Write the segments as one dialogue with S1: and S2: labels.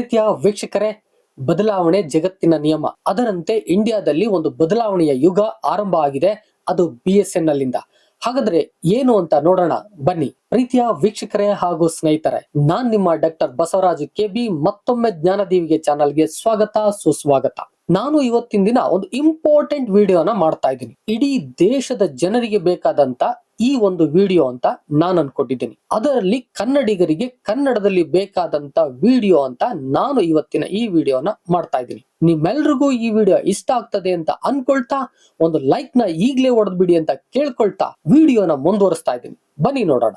S1: ಪ್ರೀತಿಯ ವೀಕ್ಷಕರೇ, ಬದಲಾವಣೆ ಜಗತ್ತಿನ ನಿಯಮ. ಅದರಂತೆ ಇಂಡಿಯಾದಲ್ಲಿ ಒಂದು ಬದಲಾವಣೆಯ ಯುಗ ಆರಂಭ ಆಗಿದೆ, ಅದು ಬಿ ಎಸ್ ಎನ್ ಅಲ್ಲಿಂದ ಹಾಗಾದ್ರೆ ಏನು ಅಂತ ನೋಡೋಣ. ಬನ್ನಿ. ಪ್ರೀತಿಯ ವೀಕ್ಷಕರೇ ಹಾಗೂ ಸ್ನೇಹಿತರೆ, ನಾನ್ ನಿಮ್ಮ ಡಾಕ್ಟರ್ ಬಸವರಾಜ್ ಕೆ ಬಿ ಮತ್ತೊಮ್ಮೆ ಜ್ಞಾನದೀವಿಗೆ ಚಾನಲ್ಗೆ ಸ್ವಾಗತ, ಸುಸ್ವಾಗತ. ನಾನು ಇವತ್ತಿನ ದಿನ ಒಂದು ಇಂಪಾರ್ಟೆಂಟ್ ವಿಡಿಯೋನ ಮಾಡ್ತಾ ಇದ್ದೀನಿ. ಇಡೀ ದೇಶದ ಜನರಿಗೆ ಬೇಕಾದಂತ ಈ ಒಂದು ವಿಡಿಯೋ ಅಂತ ನಾನು ಅನ್ಕೊಂಡಿದ್ದೀನಿ ಅದರಲ್ಲಿ ಕನ್ನಡಿಗರಿಗೆ ಕನ್ನಡದಲ್ಲಿ ಬೇಕಾದಂತ ವಿಡಿಯೋ ಅಂತ ನಾನು ಇವತ್ತಿನ ಈ ವಿಡಿಯೋನ ಮಾಡ್ತಾ ಇದ್ದೀನಿ. ನಿಮ್ಮೆಲ್ರಿಗೂ ಈ ವಿಡಿಯೋ ಇಷ್ಟ ಆಗ್ತದೆ ಅಂತ ಅನ್ಕೊಳ್ತಾ ಒಂದು ಲೈಕ್ನ ಈಗ್ಲೇ ಹೊಡೆದ್ಬಿಡಿ ಅಂತ ಕೇಳ್ಕೊಳ್ತಾ ವಿಡಿಯೋನ ಮುಂದುವರಿಸ್ತಾ ಇದ್ದೀನಿ. ಬನ್ನಿ ನೋಡೋಣ.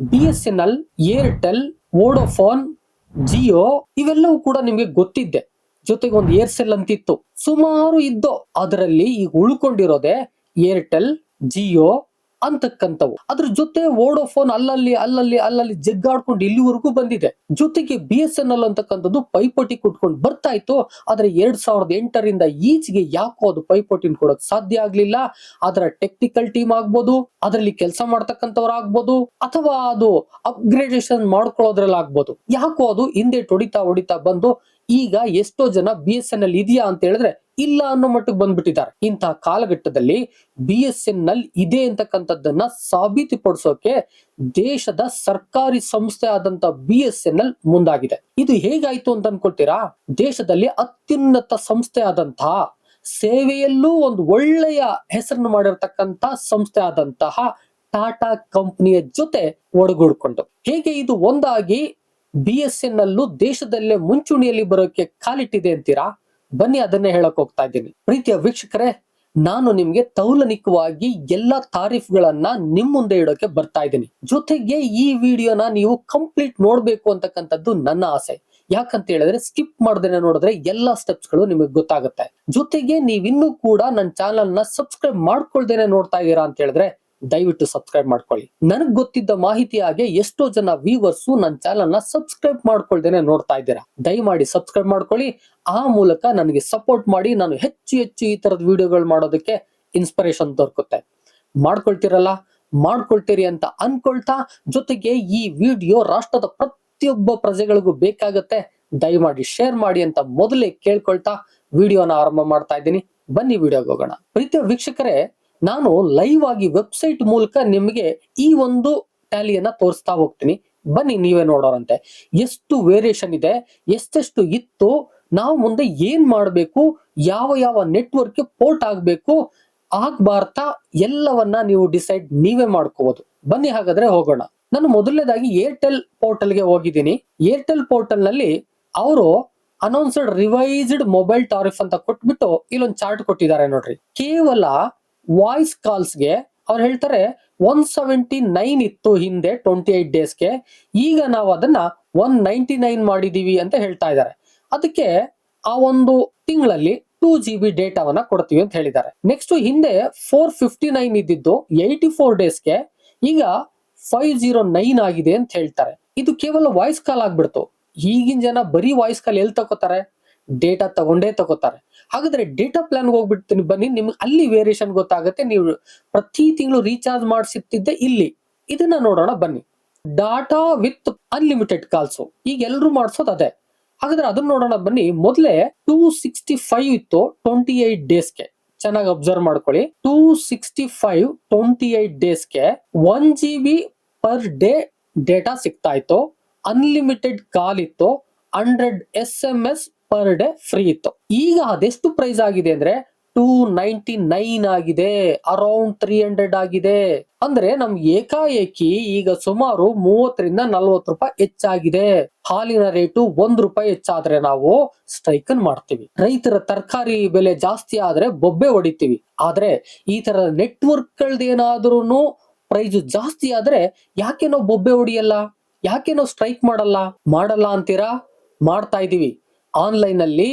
S1: B S N L Airtel Vodafone Jio ಇವೆಲ್ಲವೂ ಕೂಡ ನಿಮಗೆ ಗೊತ್ತಿದ್ದೆ. ಜೊತೆಗೆ ಒಂದು ಏರ್ಸೆಲ್ ಅಂತಿತ್ತು. ಸುಮಾರು ಇದ್ದೋ, ಅದರಲ್ಲಿ ಈಗ ಉಳ್ಕೊಂಡಿರೋದೆ ಏರ್ಟೆಲ್ ಜಿಯೋ ಅಂತಕ್ಕಂಥವು. ಅದ್ರ ಜೊತೆ ವೋಡೋಫೋನ್ ಅಲ್ಲಲ್ಲಿ ಅಲ್ಲಲ್ಲಿ ಅಲ್ಲಲ್ಲಿ ಜಗ್ಗಾಡ್ಕೊಂಡು ಇಲ್ಲಿವರೆಗೂ ಬಂದಿದೆ. ಜೊತೆಗೆ ಬಿ ಎಸ್ ಎನ್ ಎಲ್ ಅಂತಕ್ಕಂಥದ್ದು ಪೈಪೋಟಿ ಕುಟ್ಕೊಂಡು ಬರ್ತಾ ಇತ್ತು. ಆದ್ರೆ ಎರಡ್ ಸಾವಿರದ ಎಂಟರಿಂದ ಈಚೆಗೆ ಯಾಕೋ ಅದು ಪೈಪೋಟಿನ ಕೊಡಕ್ ಸಾಧ್ಯ ಆಗ್ಲಿಲ್ಲ. ಅದರ ಟೆಕ್ನಿಕಲ್ ಟೀಮ್ ಆಗ್ಬೋದು, ಅದರಲ್ಲಿ ಕೆಲಸ ಮಾಡ್ತಕ್ಕಂಥವ್ರು ಆಗ್ಬೋದು, ಅಥವಾ ಅದು ಅಪ್ಗ್ರೇಡೇಷನ್ ಮಾಡ್ಕೊಳ್ಳೋದ್ರಲ್ಲಿ ಆಗ್ಬೋದು. ಯಾಕೋ ಅದು ಹಿಂದೆ ಹೊಡಿತಾ ಹೊಡಿತಾ ಬಂದು ಈಗ ಎಷ್ಟೋ ಜನ ಬಿ ಎಸ್ ಎನ್ ಎಲ್ ಇದೆಯಾ ಅಂತ ಹೇಳಿದ್ರೆ ಇಲ್ಲ ಅನ್ನೋ ಮಟ್ಟಕ್ಕೆ ಬಂದ್ಬಿಟ್ಟಿದ್ದಾರೆ. ಇಂತಹ ಕಾಲಘಟ್ಟದಲ್ಲಿ ಬಿ ಎಸ್ ಎನ್ ಎಲ್ ಇದೆ ಅಂತಕ್ಕಂಥದ್ದನ್ನ ಸಾಬೀತುಪಡಿಸೋಕೆ ದೇಶದ ಸರ್ಕಾರಿ ಸಂಸ್ಥೆ ಆದಂತ ಬಿ ಎಸ್ ಎನ್ ಎಲ್ ಮುಂದಾಗಿದೆ. ಇದು ಹೇಗಾಯ್ತು ಅಂತ ಅನ್ಕೊಳ್ತೀರಾ? ದೇಶದಲ್ಲಿ ಅತ್ಯುನ್ನತ ಸಂಸ್ಥೆ ಆದಂತಹ ಸೇವೆಯಲ್ಲೂ ಒಂದು ಒಳ್ಳೆಯ ಹೆಸರನ್ನು ಮಾಡಿರ್ತಕ್ಕಂತ ಸಂಸ್ಥೆ ಆದಂತಹ ಟಾಟಾ ಕಂಪನಿಯ ಜೊತೆ ಒಡಗೂಡ್ಕೊಂಡು. ಹೇಗೆ ಇದು ಒಂದಾಗಿ ಬಿ ಎಸ್ ಎನ್ ಅಲ್ಲೂ ದೇಶದಲ್ಲೇ ಮುಂಚೂಣಿಯಲ್ಲಿ ಬರೋಕೆ ಕಾಲಿಟ್ಟಿದೆ ಅಂತೀರಾ? ಬನ್ನಿ ಅದನ್ನೇ ಹೇಳಕ್ ಹೋಗ್ತಾ ಇದ್ದೀನಿ. ಪ್ರೀತಿಯ ವೀಕ್ಷಕರೇ, ನಾನು ನಿಮ್ಗೆ ತೌಲನಿಕವಾಗಿ ಎಲ್ಲಾ ತಾರೀಫ್ಗಳನ್ನ ನಿಮ್ ಮುಂದೆ ಇಡೋಕೆ ಬರ್ತಾ ಇದ್ದೀನಿ. ಜೊತೆಗೆ ಈ ವಿಡಿಯೋನ ನೀವು ಕಂಪ್ಲೀಟ್ ನೋಡ್ಬೇಕು ಅಂತಕ್ಕಂಥದ್ದು ನನ್ನ ಆಸೆ. ಯಾಕಂತ ಹೇಳಿದ್ರೆ, ಸ್ಕಿಪ್ ಮಾಡ್ದೇನೆ ನೋಡಿದ್ರೆ ಎಲ್ಲಾ ಸ್ಟೆಪ್ಸ್ಗಳು ನಿಮಗೆ ಗೊತ್ತಾಗುತ್ತೆ. ಜೊತೆಗೆ ನೀವಿನ್ನೂ ಕೂಡ ನನ್ನ ಚಾನಲ್ನ ಸಬ್ಸ್ಕ್ರೈಬ್ ಮಾಡ್ಕೊಳ್ದೇನೆ ನೋಡ್ತಾ ಇದ್ದೀರಾ ಅಂತ ಹೇಳಿದ್ರೆ ದಯವಿಟ್ಟು ಸಬ್ಸ್ಕ್ರೈಬ್ ಮಾಡ್ಕೊಳ್ಳಿ. ನನಗ್ ಗೊತ್ತಿದ್ದ ಮಾಹಿತಿ ಹಾಗೆ ಎಷ್ಟೋ ಜನ ವ್ಯೂವರ್ಸ್ ನನ್ನ ಚಾನಲ್ನ ಸಬ್ಸ್ಕ್ರೈಬ್ ಮಾಡ್ಕೊಳ್ದೇನೆ ನೋಡ್ತಾ ಇದ್ದೀರಾ. ದಯಮಾಡಿ ಸಬ್ಸ್ಕ್ರೈಬ್ ಮಾಡ್ಕೊಳ್ಳಿ. ಆ ಮೂಲಕ ನನಗೆ ಸಪೋರ್ಟ್ ಮಾಡಿ ನಾನು ಹೆಚ್ಚು ಹೆಚ್ಚು ಈ ತರದ ವಿಡಿಯೋಗಳು ಮಾಡೋದಕ್ಕೆ ಇನ್ಸ್ಪಿರೇಷನ್ ದೊರಕುತ್ತೆ. ಮಾಡ್ಕೊಳ್ತಿರಲ್ಲ? ಮಾಡ್ಕೊಳ್ತೀರಿ ಅಂತ ಅನ್ಕೊಳ್ತಾ ಜೊತೆಗೆ ಈ ವಿಡಿಯೋ ರಾಷ್ಟ್ರದ ಪ್ರತಿಯೊಬ್ಬ ಪ್ರಜೆಗಳಿಗೂ ಬೇಕಾಗತ್ತೆ. ದಯಮಾಡಿ ಶೇರ್ ಮಾಡಿ ಅಂತ ಮೊದಲೇ ಕೇಳ್ಕೊಳ್ತಾ ವಿಡಿಯೋನ ಆರಂಭ ಮಾಡ್ತಾ ಇದ್ದೀನಿ. ಬನ್ನಿ ವಿಡಿಯೋಗೆ ಹೋಗೋಣ. ಪ್ರೀತಿಯ ವೀಕ್ಷಕರೇ ನಾನು ಲೈವ್ ಆಗಿ ವೆಬ್ಸೈಟ್ ಮೂಲಕ ನಿಮಗೆ ಈ ಒಂದು ಟ್ಯಾಲಿಯನ್ನ ತೋರಿಸ್ತಾ ಹೋಗ್ತೀನಿ. ಬನ್ನಿ, ನೀವೇ ನೋಡೋರಂತೆ. ಎಷ್ಟು ವೇರಿಯೇಷನ್ ಇದೆ, ಎಷ್ಟೆಷ್ಟು ಇತ್ತು, ನಾವು ಮುಂದೆ ಏನ್ ಮಾಡಬೇಕು, ಯಾವ ಯಾವ ನೆಟ್ವರ್ಕ್ ಪೋರ್ಟ್ ಆಗಬೇಕು ಆಗ್ಬಾರ್ತಾ ಎಲ್ಲವನ್ನ ನೀವು ಡಿಸೈಡ್ ನೀವೇ ಮಾಡ್ಕೋಬಹುದು ಬನ್ನಿ ಹಾಗಾದ್ರೆ ಹೋಗೋಣ. ನಾನು ಮೊದಲನೇದಾಗಿ ಏರ್ಟೆಲ್ ಪೋರ್ಟಲ್ಗೆ ಹೋಗಿದ್ದೀನಿ. ಏರ್ಟೆಲ್ ಪೋರ್ಟಲ್ನಲ್ಲಿ ಅವರು ಅನೌನ್ಸ್ಡ್ ರಿವೈಸ್ಡ್ ಮೊಬೈಲ್ ಟಾರಿಫ್ ಅಂತ ಕೊಟ್ಬಿಟ್ಟು ಇಲ್ಲೊಂದು ಚಾರ್ಟ್ ಕೊಟ್ಟಿದ್ದಾರೆ ನೋಡ್ರಿ. ಕೇವಲ ವಾಯ್ಸ್ ಕಾಲ್ಸ್ಗೆ ಅವ್ರು ಹೇಳ್ತಾರೆ ಒನ್ ಸೆವೆಂಟಿ ನೈನ್ ಇತ್ತು ಹಿಂದೆ ಟ್ವೆಂಟಿ ಏಟ್ ಡೇಸ್ಗೆ ಈಗ ನಾವು ಅದನ್ನ ಒನ್ ನೈಂಟಿ ನೈನ್ ಮಾಡಿದೀವಿ ಅಂತ ಹೇಳ್ತಾ ಇದ್ದಾರೆ. ಅದಕ್ಕೆ ಆ ಒಂದು ತಿಂಗಳಲ್ಲಿ ಟೂ ಜಿ ಬಿ ಡೇಟಾವನ್ನ ಕೊಡ್ತೀವಿ ಅಂತ ಹೇಳಿದ್ದಾರೆ. ನೆಕ್ಸ್ಟ್ ಹಿಂದೆ ಫೋರ್ ಫಿಫ್ಟಿ ನೈನ್ ಇದ್ದಿದ್ದು ಏಯ್ಟಿ ಫೋರ್ ಡೇಸ್ಗೆ ಈಗ ಫೈವ್ ಜೀರೋ ನೈನ್ ಆಗಿದೆ ಅಂತ ಹೇಳ್ತಾರೆ. ಇದು ಕೇವಲ ವಾಯ್ಸ್ ಕಾಲ್ ಆಗ್ಬಿಡ್ತು. ಈಗಿನ ಜನ ಬರೀ ವಾಯ್ಸ್ ಕಾಲ್ ಎಲ್ಲಿ ತಗೋತಾರೆ ಡೇಟಾ ತಗೊಂಡೇ ತಗೋತಾರೆ ಹಾಗಾದ್ರೆ ಡೇಟಾ ಪ್ಲಾನ್ ಹೋಗ್ಬಿಡ್ತೀನಿ. ಬನ್ನಿ, ನಿಮ್ಗೆ ಅಲ್ಲಿ ವೇರಿಯೇಷನ್ ಗೊತ್ತಾಗುತ್ತೆ. ನೀವು ಪ್ರತಿ ತಿಂಗಳು ರೀಚಾರ್ಜ್ ಮಾಡಿಸಿದ್ದೆ ಇಲ್ಲಿ. ಇದನ್ನ ನೋಡೋಣ, ಬನ್ನಿ. ಡಾಟಾ ವಿತ್ ಅನ್ಲಿಮಿಟೆಡ್ ಕಾಲ್ಸು ಈಗ ಎಲ್ರು ಮಾಡಿಸೋದು ಅದೇ. ಹಾಗಾದ್ರೆ ಅದನ್ನ ನೋಡೋಣ, ಬನ್ನಿ. ಮೊದಲೇ ಟೂ ಸಿಕ್ಸ್ಟಿ ಫೈವ್ ಇತ್ತು ಟ್ವೆಂಟಿ ಏಟ್ ಡೇಸ್ಗೆ ಚೆನ್ನಾಗಿ ಅಬ್ಸರ್ವ್ ಮಾಡ್ಕೊಳ್ಳಿ. Two sixty five twenty eight ಡೇಸ್ಗೆ one G B per day data ಸಿಗ್ತಾ ಇತ್ತು. ಅನ್ಲಿಮಿಟೆಡ್ ಕಾಲ್ ಇತ್ತು. Hundred S M S per day free ಇತ್ತು. ಈಗ ಅದೆಷ್ಟು ಪ್ರೈಸ್ ಆಗಿದೆ ಅಂದ್ರೆ ಟೂ ನೈಂಟಿ ನೈನ್ ಆಗಿದೆ ಅರೌಂಡ್ ತ್ರೀ ಹಂಡ್ರೆಡ್ ಆಗಿದೆ. ಅಂದ್ರೆ ನಮ್ ಏಕಾಏಕಿ ಈಗ ಸುಮಾರು ಮೂವತ್ತರಿಂದ ನಲ್ವತ್ತು ರೂಪಾಯಿ ಹೆಚ್ಚಾಗಿದೆ. ಹಾಲಿನ ರೇಟು ಒಂದ್ ರೂಪಾಯಿ ಹೆಚ್ಚಾದ್ರೆ ನಾವು ಸ್ಟ್ರೈಕನ್ ಮಾಡ್ತೀವಿ. ರೈತರ ತರಕಾರಿ ಬೆಲೆ ಜಾಸ್ತಿ ಆದ್ರೆ ಬೊಬ್ಬೆ ಹೊಡಿತೀವಿ. ಆದ್ರೆ ಈ ತರ ನೆಟ್ವರ್ಕ್ ಗಳದೇನಾದ್ರೂ ಪ್ರೈಸ್ ಜಾಸ್ತಿ ಆದ್ರೆ ಯಾಕೆ ನಾವು ಬೊಬ್ಬೆ ಹೊಡಿಯಲ್ಲ? ಯಾಕೆ ನಾವು ಸ್ಟ್ರೈಕ್ ಮಾಡಲ್ಲ? ಮಾಡಲ್ಲ ಅಂತೀರಾ? ಮಾಡ್ತಾ ಇದೀವಿ ಆನ್ಲೈನ್ ಅಲ್ಲಿ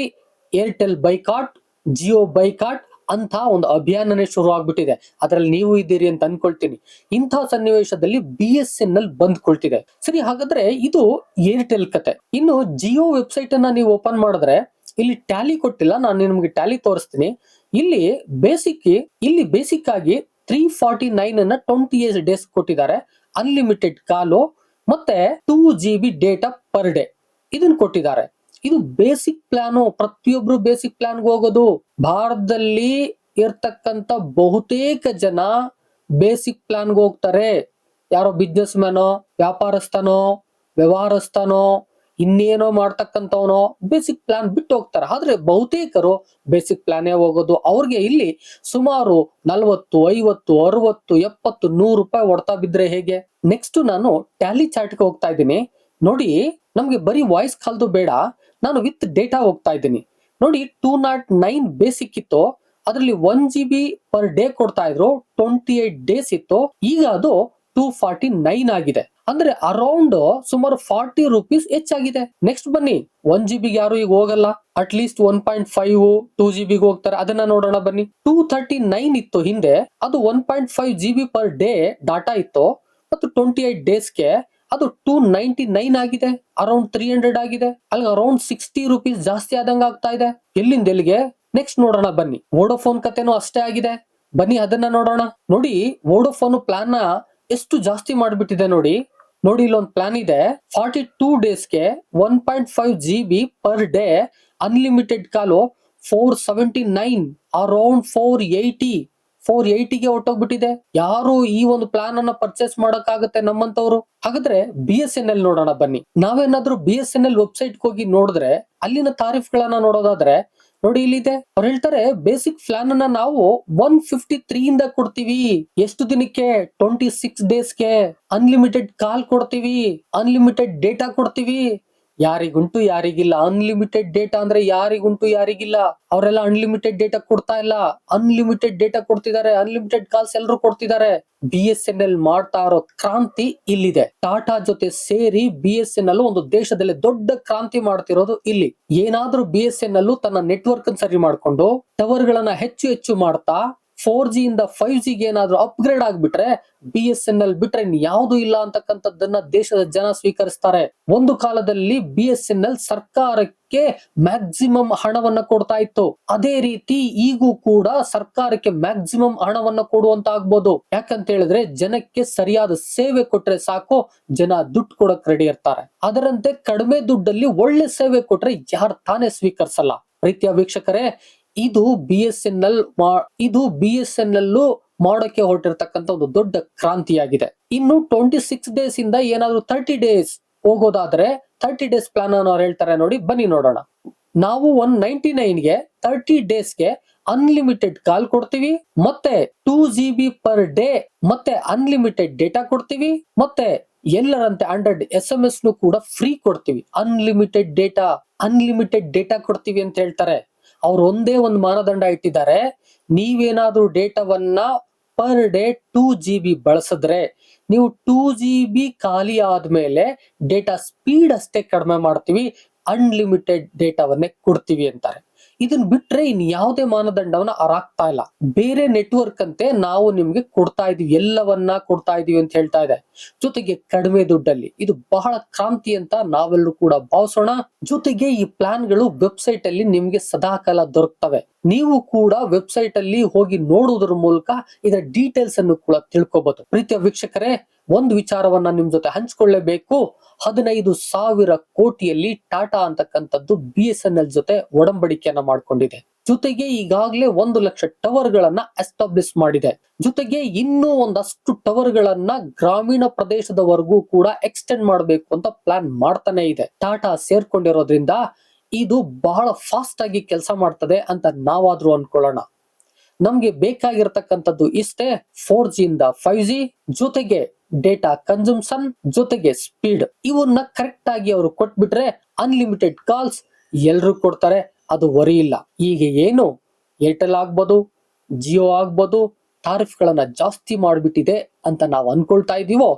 S1: ಏರ್ಟೆಲ್ ಬೈಕಾಟ್, ಜಿಯೋ ಬೈಕಾಟ್ ಅಂತ ಒಂದು ಅಭಿಯಾನನೇ ಶುರು ಆಗ್ಬಿಟ್ಟಿದೆ. ಅದರಲ್ಲಿ ನೀವು ಇದ್ದೀರಿ ಅಂತ ಅನ್ಕೊಳ್ತೀನಿ. ಇಂಥ ಸನ್ನಿವೇಶದಲ್ಲಿ ಬಿ ಎಸ್ ಎನ್ ಎಲ್ ಬಂದ್ಕೊಳ್ತಿದೆ. ಸರಿ, ಹಾಗಾದ್ರೆ ಇದು ಏರ್ಟೆಲ್ ಕತೆ. ಇನ್ನು ಜಿಯೋ ವೆಬ್ಸೈಟ್ ಅನ್ನ ನೀವು ಓಪನ್ ಮಾಡಿದ್ರೆ ಇಲ್ಲಿ ಟ್ಯಾಲಿ ಕೊಟ್ಟಿಲ್ಲ, ನಾನು ನಿಮ್ಗೆ ಟ್ಯಾಲಿ ತೋರಿಸ್ತೀನಿ. ಇಲ್ಲಿ ಬೇಸಿಕ್ ಇಲ್ಲಿ ಬೇಸಿಕ್ ಆಗಿ ತ್ರೀ ಫಾರ್ಟಿ ನೈನ್ ಅನ್ನ ಟ್ವೆಂಟಿ ಏಟ್ ಡೇಸ್ ಕೊಟ್ಟಿದ್ದಾರೆ. ಅನ್ಲಿಮಿಟೆಡ್ ಕಾಲು ಮತ್ತೆ two G B data per day ಇದನ್ನ ಕೊಟ್ಟಿದ್ದಾರೆ. ಇದು ಬೇಸಿಕ್ ಪ್ಲಾನು ಪ್ರತಿಯೊಬ್ರು ಬೇಸಿಕ್ ಪ್ಲಾನ್ಗೆ ಹೋಗೋದು. ಭಾರತದಲ್ಲಿ ಇರ್ತಕ್ಕಂತ ಬಹುತೇಕ ಜನ ಬೇಸಿಕ್ ಪ್ಲಾನ್ಗೆ ಹೋಗ್ತಾರೆ. ಯಾರೋ ಬಿಸ್ನೆಸ್ ಮ್ಯಾನೋ ವ್ಯಾಪಾರಸ್ಥನೋ, ವ್ಯವಹಾರಸ್ಥನೋ, ಇನ್ನೇನೋ ಮಾಡ್ತಕ್ಕಂಥವನೋ ಬೇಸಿಕ್ ಪ್ಲಾನ್ ಬಿಟ್ಟು ಹೋಗ್ತಾರೆ. ಆದ್ರೆ ಬಹುತೇಕರು ಬೇಸಿಕ್ ಪ್ಲಾನೇ ಹೋಗೋದು. ಅವ್ರಿಗೆ ಇಲ್ಲಿ ಸುಮಾರು ನಲ್ವತ್ತು, ಐವತ್ತು, ಅರವತ್ತು, ಎಪ್ಪತ್ತು, ನೂರು ರೂಪಾಯಿ ಹೊಡ್ತಾ ಬಿದ್ರೆ ಹೇಗೆ? ನೆಕ್ಸ್ಟ್ ನಾನು ಟ್ಯಾಲಿ ಚಾರ್ಟ್ಗೆ ಹೋಗ್ತಾ ಇದ್ದೀನಿ. ನೋಡಿ, ನಮ್ಗೆ ಬರೀ ವಾಯ್ಸ್ ಕಾಲ್ದು ಬೇಡ. ನಾನು ವಿತ್ ಡೇಟಾ ಹೋಗ್ತಾ ಇದ್ದೀನಿ. ನೋಡಿ ಟೂ ನಾಟ್ ನೈನ್ ಬೇಸಿಕ್ ಇತ್ತು. ಅದರಲ್ಲಿ one G B per day ಕೊಡ್ತಾ ಇದ್ರು. ಟ್ವೆಂಟಿ ಏಟ್ ಡೇಸ್ ಇತ್ತು. ಈಗ ಅದು ಟೂ ಫಾರ್ಟಿ ನೈನ್ ಆಗಿದೆ. ಅಂದ್ರೆ ಅರೌಂಡ್ ಸುಮಾರು ಫಾರ್ಟಿ ರುಪೀಸ್ ಹೆಚ್ಚಾಗಿದೆ. ನೆಕ್ಸ್ಟ್ ಬನ್ನಿ. ಒನ್ ಜಿ ಬಿಗೆ ಯಾರು ಈಗ ಹೋಗಲ್ಲ? At least one point five two G ಬಿಗೆ ಹೋಗ್ತಾರೆ. ಅದನ್ನ ನೋಡೋಣ ಬನ್ನಿ. ಟೂ ಥರ್ಟಿ ನೈನ್ ಇತ್ತು ಹಿಂದೆ. ಅದು one point five G B per day data ಇತ್ತು. ಮತ್ತು ಟ್ವೆಂಟಿ ಏಟ್ ಡೇಸ್ಗೆ ಅದು ಟೂ ನೈಂಟಿ ನೈನ್ ಆಗಿದೆ ಅರೌಂಡ್ ತ್ರೀ ಹಂಡ್ರೆಡ್ ಆಗಿದೆ. ಅಲ್ಲಿ ಅರೌಂಡ್ ಸಿಕ್ಸ್ಟಿ ರುಪೀಸ್ ಜಾಸ್ತಿ ಆದಂಗ ಆಗ್ತಾ ಇದೆ. ಎಲ್ಲಿಂದ ಎಲ್ಲಿಗೆ? ನೆಕ್ಸ್ಟ್ ನೋಡೋಣ ಬನ್ನಿ. ವೋಡೋಫೋನ್ ಕತೆನೂ ಅಷ್ಟೇ ಆಗಿದೆ. ಬನ್ನಿ ಅದನ್ನ ನೋಡೋಣ. ನೋಡಿ ವೋಡೋಫೋನ್ ಪ್ಲಾನ್ನ ಎಷ್ಟು ಜಾಸ್ತಿ ಮಾಡ್ಬಿಟ್ಟಿದೆ ನೋಡಿ. ನೋಡಿ, ಇಲ್ಲೊಂದು ಪ್ಲಾನ್ ಇದೆ. ಫಾರ್ಟಿ ಟೂ ಡೇಸ್ಗೆ one point five G B per day unlimited call four seventy nine around four eighty four ಏಯ್ಟಿಗೆ ಹೊಟ್ಟೋಗ್ಬಿಟ್ಟಿದೆ ಯಾರು ಈ ಒಂದು ಪ್ಲಾನ್ ಅನ್ನ ಪರ್ಚೇಸ್ ಮಾಡಕ್ಕಾಗತ್ತೆ ನಮ್ಮಂತವ್ರು. ಹಾಗಾದ್ರೆ ಬಿ ಎಸ್ ಎನ್ ಎಲ್ ನೋಡೋಣ ಬನ್ನಿ. ನಾವೇನಾದ್ರೂ B S N L website ಹೋಗಿ ನೋಡಿದ್ರೆ, ಅಲ್ಲಿನ ತಾರೀಫ್ ಗಳನ್ನ ನೋಡೋದಾದ್ರೆ, ನೋಡಿ ಇಲ್ಲಿದೆ. ಅವ್ರು ಹೇಳ್ತಾರೆ ಬೇಸಿಕ್ ಪ್ಲಾನ್ ಅನ್ನ ನಾವು ಒನ್ ಫಿಫ್ಟಿ ತ್ರೀ ಇಂದ ಕೊಡ್ತೀವಿ. ಎಷ್ಟು ದಿನಕ್ಕೆ? ಟ್ವೆಂಟಿ ಸಿಕ್ಸ್ ಡೇಸ್ಗೆ ಅನ್ಲಿಮಿಟೆಡ್ ಕಾಲ್ ಕೊಡ್ತೀವಿ. ಅನ್ಲಿಮಿಟೆಡ್ ಡೇಟಾ ಕೊಡ್ತೀವಿ. ಯಾರಿಗುಂಟು ಯಾರಿಗಿಲ್ಲ. ಅನ್ಲಿಮಿಟೆಡ್ ಡೇಟಾ ಅಂದ್ರೆ ಯಾರಿಗುಂಟು ಯಾರಿಗಿಲ್ಲ. ಅವರೆಲ್ಲ ಅನ್ಲಿಮಿಟೆಡ್ ಡೇಟಾ ಕೊಡ್ತಾ ಇಲ್ಲ. ಅನ್ಲಿಮಿಟೆಡ್ ಡೇಟಾ ಕೊಡ್ತಿದ್ದಾರೆ. ಅನ್ಲಿಮಿಟೆಡ್ ಕಾಲ್ಸ್ ಎಲ್ಲರೂ ಕೊಡ್ತಿದ್ದಾರೆ. ಬಿ ಎಸ್ ಎನ್ ಎಲ್ ಮಾಡ್ತಾ ಇರೋ ಕ್ರಾಂತಿ ಇಲ್ಲಿದೆ. ಟಾಟಾ ಜೊತೆ ಸೇರಿ ಬಿ ಎಸ್ ಎನ್ ಎಲ್ ಒಂದು ದೇಶದಲ್ಲಿ ದೊಡ್ಡ ಕ್ರಾಂತಿ ಮಾಡ್ತಿರೋದು ಇಲ್ಲಿ. ಏನಾದ್ರೂ ಬಿ ಎಸ್ ಎನ್ ಎಲ್ ತನ್ನ ನೆಟ್ವರ್ಕ್ ಸರಿ ಮಾಡ್ಕೊಂಡು ಟವರ್ ಗಳನ್ನ ಹೆಚ್ಚು ಹೆಚ್ಚು ಮಾಡ್ತಾ ಫೋರ್ ಜಿ ಇಂದ ಫೈವ್ ಜಿಗೆ ಏನಾದ್ರೂ ಅಪ್ಗ್ರೇಡ್ ಆಗ್ಬಿಟ್ರೆ ಬಿ ಎಸ್ ಎನ್ ಎಲ್ ಬಿಟ್ರೆ ಯಾವ್ದು ಇಲ್ಲ ಅಂತಕ್ಕಂಥದ್ದನ್ನ ದೇಶದ ಜನ ಸ್ವೀಕರಿಸ್ತಾರೆ. ಒಂದು ಕಾಲದಲ್ಲಿ ಬಿ ಎಸ್ ಎನ್ ಎಲ್ ಸರ್ಕಾರಕ್ಕೆ ಮ್ಯಾಕ್ಸಿಮಮ್ ಹಣವನ್ನ ಕೊಡ್ತಾ ಇತ್ತು. ಅದೇ ರೀತಿ ಈಗೂ ಕೂಡ ಸರ್ಕಾರಕ್ಕೆ ಮ್ಯಾಕ್ಸಿಮಮ್ ಹಣವನ್ನ ಕೊಡುವಂತ ಆಗ್ಬೋದು ಯಾಕಂತ ಹೇಳಿದ್ರೆ ಜನಕ್ಕೆ ಸರಿಯಾದ ಸೇವೆ ಕೊಟ್ರೆ ಸಾಕು, ಜನ ದುಡ್ಡು ಕೊಡಕ್ ರೆಡಿ ಇರ್ತಾರೆ. ಅದರಂತೆ ಕಡಿಮೆ ದುಡ್ಡಲ್ಲಿ ಒಳ್ಳೆ ಸೇವೆ ಕೊಟ್ರೆ ಯಾರು ತಾನೇ ಸ್ವೀಕರಿಸಲ್ಲ. ಪ್ರೀತಿಯ ವೀಕ್ಷಕರೇ ಇದು ಬಿ ಎಸ್ ಎನ್ ಎಲ್ ಇದು ಬಿ ಎಸ್ ಎನ್ ಎಲ್ ಮಾಡೋಕೆ ಹೊರಟಿರ್ತಕ್ಕಂಥ ಒಂದು ದೊಡ್ಡ ಕ್ರಾಂತಿಯಾಗಿದೆ. ಇನ್ನು ಟ್ವೆಂಟಿ ಸಿಕ್ಸ್ ಡೇಸ್ ಇಂದ ಏನಾದ್ರು ತರ್ಟಿ ಡೇಸ್ ಹೋಗೋದಾದ್ರೆ ತರ್ಟಿ ಡೇಸ್ ಪ್ಲಾನ್ ಅನ್ನು ಅವ್ರು ಹೇಳ್ತಾರೆ ನೋಡಿ, ಬನ್ನಿ ನೋಡೋಣ. ನಾವು ಒನ್ ನೈಂಟಿ ನೈನ್ಗೆ ತರ್ಟಿ ಡೇಸ್ಗೆ ಅನ್ಲಿಮಿಟೆಡ್ ಕಾಲ್ ಕೊಡ್ತೀವಿ, ಮತ್ತೆ two G B per day ಮತ್ತೆ ಅನ್ಲಿಮಿಟೆಡ್ ಡೇಟಾ ಕೊಡ್ತೀವಿ, ಮತ್ತೆ ಎಲ್ಲರಂತೆ ಹಂಡ್ರೆಡ್ ಎಸ್ ಎಂ ಎಸ್ ನು ಕೂಡ ಫ್ರೀ ಕೊಡ್ತೀವಿ. ಅನ್ಲಿಮಿಟೆಡ್ ಡೇಟಾ ಅನ್ಲಿಮಿಟೆಡ್ ಡೇಟಾ ಕೊಡ್ತೀವಿ ಅಂತ ಹೇಳ್ತಾರೆ. ಅವ್ರು ಒಂದೇ ಒಂದು ಮಾನದಂಡ ಇಟ್ಟಿದ್ದಾರೆ. ನೀವೇನಾದ್ರೂ ಡೇಟಾವನ್ನ per day two G B ಬಳಸಿದ್ರೆ ನೀವು ಟೂ ಜಿ ಬಿ ಖಾಲಿ ಆದ್ಮೇಲೆ ಡೇಟಾ ಸ್ಪೀಡ್ ಅಷ್ಟೇ ಕಡಿಮೆ ಮಾಡ್ತೀವಿ. ಅನ್ಲಿಮಿಟೆಡ್ ಡೇಟಾವನ್ನೇ ಕೊಡ್ತೀವಿ ಅಂತಾರೆ. ಇದನ್ನ ಬಿಟ್ರೆ ಇನ್ ಯಾವುದೇ ಮಾನದಂಡವನ್ನ ಅರಾಗ್ತಾ ಇಲ್ಲ. ಬೇರೆ ನೆಟ್ವರ್ಕ್ ಅಂತೆ ನಾವು ನಿಮ್ಗೆ ಕೊಡ್ತಾ ಇದೀವಿ, ಎಲ್ಲವನ್ನ ಕೊಡ್ತಾ ಇದೀವಿ ಅಂತ ಹೇಳ್ತಾ ಇದೆ. ಜೊತೆಗೆ ಕಡಿಮೆ ದುಡ್ಡಲ್ಲಿ, ಇದು ಬಹಳ ಕ್ರಾಂತಿ ಅಂತ ನಾವೆಲ್ಲರೂ ಕೂಡ ಭಾವಿಸೋಣ. ಜೊತೆಗೆ ಈ ಪ್ಲಾನ್ಗಳು ವೆಬ್ಸೈಟ್ ಅಲ್ಲಿ ನಿಮ್ಗೆ ಸದಾಕಾಲ ದೊರಕ್ತವೆ. ನೀವು ಕೂಡ ವೆಬ್ಸೈಟ್ ಅಲ್ಲಿ ಹೋಗಿ ನೋಡುವುದರ ಮೂಲಕ ಇದರ ಡೀಟೇಲ್ಸ್ ಅನ್ನು ಕೂಡ ತಿಳ್ಕೊಬಹುದು ಪ್ರೀತಿಯ ವೀಕ್ಷಕರೇ, ಒಂದು ವಿಚಾರವನ್ನ ನಿಮ್ ಜೊತೆ ಹಂಚ್ಕೊಳ್ಳೇಬೇಕು. ಹದಿನೈದು ಸಾವಿರ ಕೋಟಿಯಲ್ಲಿ ಟಾಟಾ ಅಂತಕ್ಕಂಥದ್ದು ಬಿ ಎಸ್ ಎನ್ ಎಲ್ ಜೊತೆ ಒಡಂಬಡಿಕೆಯನ್ನ ಮಾಡ್ಕೊಂಡಿದೆ. ಜೊತೆಗೆ ಈಗಾಗಲೇ ಒಂದು ಲಕ್ಷ ಟವರ್ ಗಳನ್ನ ಎಸ್ಟಾಬ್ಲಿಷ್ ಮಾಡಿದೆ. ಜೊತೆಗೆ ಇನ್ನೂ ಒಂದಷ್ಟು ಟವರ್ ಗಳನ್ನ ಗ್ರಾಮೀಣ ಪ್ರದೇಶದವರೆಗೂ ಕೂಡ ಎಕ್ಸ್ಟೆಂಡ್ ಮಾಡಬೇಕು ಅಂತ ಪ್ಲಾನ್ ಮಾಡ್ತಾನೆ ಇದೆ. ಟಾಟಾ ಸೇರ್ಕೊಂಡಿರೋದ್ರಿಂದ ಇದು ಬಹಳ ಫಾಸ್ಟ್ ಆಗಿ ಕೆಲಸ ಮಾಡ್ತದೆ ಅಂತ ನಾವಾದ್ರೂ ಅನ್ಕೊಳ್ಳೋಣ. ನಮ್ಗೆ ಬೇಕಾಗಿರ್ತಕ್ಕಂಥದ್ದು ಇಷ್ಟೇ ಫೋರ್ ಇಂದ ಫೈವ್ ಜಿ ಜೊತೆಗೆ ಡೇಟಾ ಕನ್ಸಂಪ್ಷನ್ ಜೊತೆಗೆ ಸ್ಪೀಡ್ ಇವನ್ನ ಕರೆಕ್ಟ್ ಆಗಿ ಅವರು ಕೊಟ್ಬಿಟ್ರೆ ಅನ್ಲಿಮಿಟೆಡ್ ಕಾಲ್ಸ್ ಎಲ್ರು ಕೊಡ್ತಾರೆ. ಅದು ವರಿ ಇಲ್ಲ. ಈಗ ಏನು? ಏರ್ಟೆಲ್ ಆಗ್ಬೋದು ಜಿಯೋ ಆಗ್ಬೋದು ಗಳನ್ನ ಜಾಸ್ತಿ ಮಾಡಿಬಿಟ್ಟಿದೆ ಅಂತ ನಾವು ಅನ್ಕೊಳ್ತಾ ಇದೀವೋ?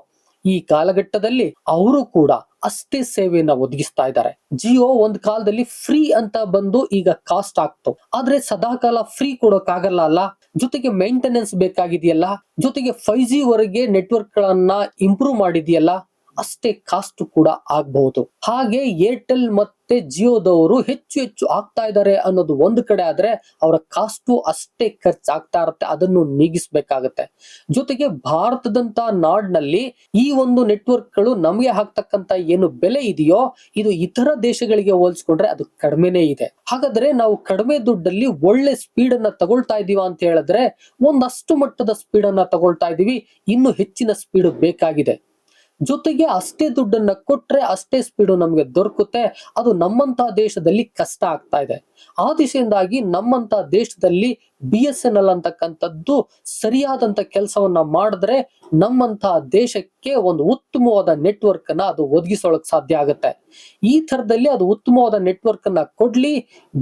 S1: ಈ ಕಾಲಘಟ್ಟದಲ್ಲಿ ಅವರು ಕೂಡ ಅಷ್ಟೇ ಸೇವೆಯನ್ನ ಒದಗಿಸ್ತಾ ಇದ್ದಾರೆ. ಜಿಯೋ ಒಂದ್ ಕಾಲದಲ್ಲಿ ಫ್ರೀ ಅಂತ ಬಂದು ಈಗ ಕಾಸ್ಟ್ ಆಗ್ತು. ಆದ್ರೆ ಸದಾಕಾಲ ಫ್ರೀ ಕೊಡೋಕ್ಕಾಗಲ್ಲ ಅಲ್ಲ? ಜೊತೆಗೆ ಮೇಂಟೆನೆನ್ಸ್ ಬೇಕಾಗಿದೆಯಲ್ಲ? ಜೊತೆಗೆ ಫೈವ್ ಜಿ ವರೆಗೆ ನೆಟ್ವರ್ಕ್ ಗಳನ್ನ ಇಂಪ್ರೂವ್ ಮಾಡಿದೆಯಲ್ಲ? ಅಷ್ಟೇ ಕಾಸ್ಟ್ ಕೂಡ ಆಗಬಹುದು. ಹಾಗೆ ಏರ್ಟೆಲ್ ಮತ್ತೆ ಜಿಯೋದವರು ಹೆಚ್ಚು ಹೆಚ್ಚು ಆಗ್ತಾ ಇದ್ದಾರೆ ಅನ್ನೋದು ಒಂದು ಕಡೆ ಆದ್ರೆ ಅವರ ಕಾಸ್ಟು ಅಷ್ಟೇ ಖರ್ಚು ಆಗ್ತಾ ಇರುತ್ತೆ, ಅದನ್ನು ನೀಗಿಸ್ಬೇಕಾಗತ್ತೆ. ಜೊತೆಗೆ ಭಾರತದಂತ ನಾಡ್ನಲ್ಲಿ ಈ ಒಂದು ನೆಟ್ವರ್ಕ್ಗಳು ನಮಗೆ ಹಾಕ್ತಕ್ಕಂತ ಏನು ಬೆಲೆ ಇದೆಯೋ, ಇದು ಇತರ ದೇಶಗಳಿಗೆ ಹೋಲಿಸ್ಕೊಂಡ್ರೆ ಅದು ಕಡಿಮೆನೇ ಇದೆ. ಹಾಗಾದ್ರೆ ನಾವು ಕಡಿಮೆ ದುಡ್ಡಲ್ಲಿ ಒಳ್ಳೆ ಸ್ಪೀಡ್ ಅನ್ನ ತಗೊಳ್ತಾ ಇದೀವ ಅಂತ ಹೇಳಿದ್ರೆ ಒಂದಷ್ಟು ಮಟ್ಟದ ಸ್ಪೀಡ್ ಅನ್ನ ತಗೊಳ್ತಾ ಇದೀವಿ, ಇನ್ನು ಹೆಚ್ಚಿನ ಸ್ಪೀಡ್ ಬೇಕಾಗಿದೆ. ಜೊತೆಗೆ ಅಷ್ಟೇ ದುಡ್ಡನ್ನ ಕೊಟ್ರೆ ಅಷ್ಟೇ ಸ್ಪೀಡು ನಮಗೆ ದೊರಕುತ್ತೆ. ಅದು ನಮ್ಮಂತ ದೇಶದಲ್ಲಿ ಕಷ್ಟ ಆಗ್ತಾ ಇದೆ. ಆ ದಿಶೆಯಿಂದಾಗಿ ನಮ್ಮಂತ ದೇಶದಲ್ಲಿ ಬಿ ಎಸ್ ಎನ್ ಎಲ್ ಅಂತಕ್ಕಂಥದ್ದು ಸರಿಯಾದಂತ ಕೆಲಸವನ್ನ ಮಾಡಿದ್ರೆ ನಮ್ಮಂತ ದೇಶಕ್ಕೆ ಒಂದು ಉತ್ತಮವಾದ ನೆಟ್ವರ್ಕ್ ಅನ್ನ ಅದು ಒದಗಿಸೋಳಕ್ ಸಾಧ್ಯ ಆಗುತ್ತೆ. ಈ ತರದಲ್ಲಿ ಅದು ಉತ್ತಮವಾದ ನೆಟ್ವರ್ಕ್ ಅನ್ನ ಕೊಡ್ಲಿ,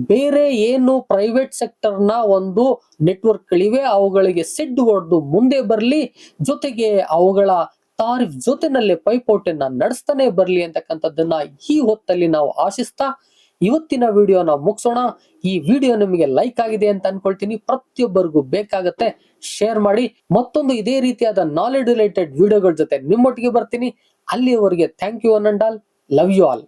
S1: ಬೇರೆ ಏನು ಪ್ರೈವೇಟ್ ಸೆಕ್ಟರ್ನ ಒಂದು ನೆಟ್ವರ್ಕ್ ಗಳಿವೆ ಅವುಗಳಿಗೆ ಸೆಡ್ ಹೊಡೆದು ಮುಂದೆ ಬರಲಿ, ಜೊತೆಗೆ ಅವುಗಳ ತಾರಿಫ್ ಜೊತೆನಲ್ಲೇ ಪೈಪೋಟಿನ ನಡೆಸ್ತಾನೆ ಬರ್ಲಿ ಅಂತಕ್ಕಂಥದ್ದನ್ನ ಈ ಹೊತ್ತಲ್ಲಿ ನಾವು ಆಶಿಸ್ತಾ ಇವತ್ತಿನ ವಿಡಿಯೋನ ಮುಗಿಸೋಣ. ಈ ವಿಡಿಯೋ ನಿಮಗೆ ಲೈಕ್ ಆಗಿದೆ ಅಂತ ಅನ್ಕೊಳ್ತೀನಿ. ಪ್ರತಿಯೊಬ್ಬರಿಗೂ ಬೇಕಾಗತ್ತೆ ಶೇರ್ ಮಾಡಿ. ಮತ್ತೊಂದು ಇದೇ ರೀತಿಯಾದ ನಾಲೆಡ್ ರಿಲೇಟೆಡ್ ವಿಡಿಯೋಗಳ ಜೊತೆ ನಿಮ್ಮೊಟ್ಟಿಗೆ ಬರ್ತೀನಿ. ಅಲ್ಲಿಯವರೆಗೆ thank you an and all love you all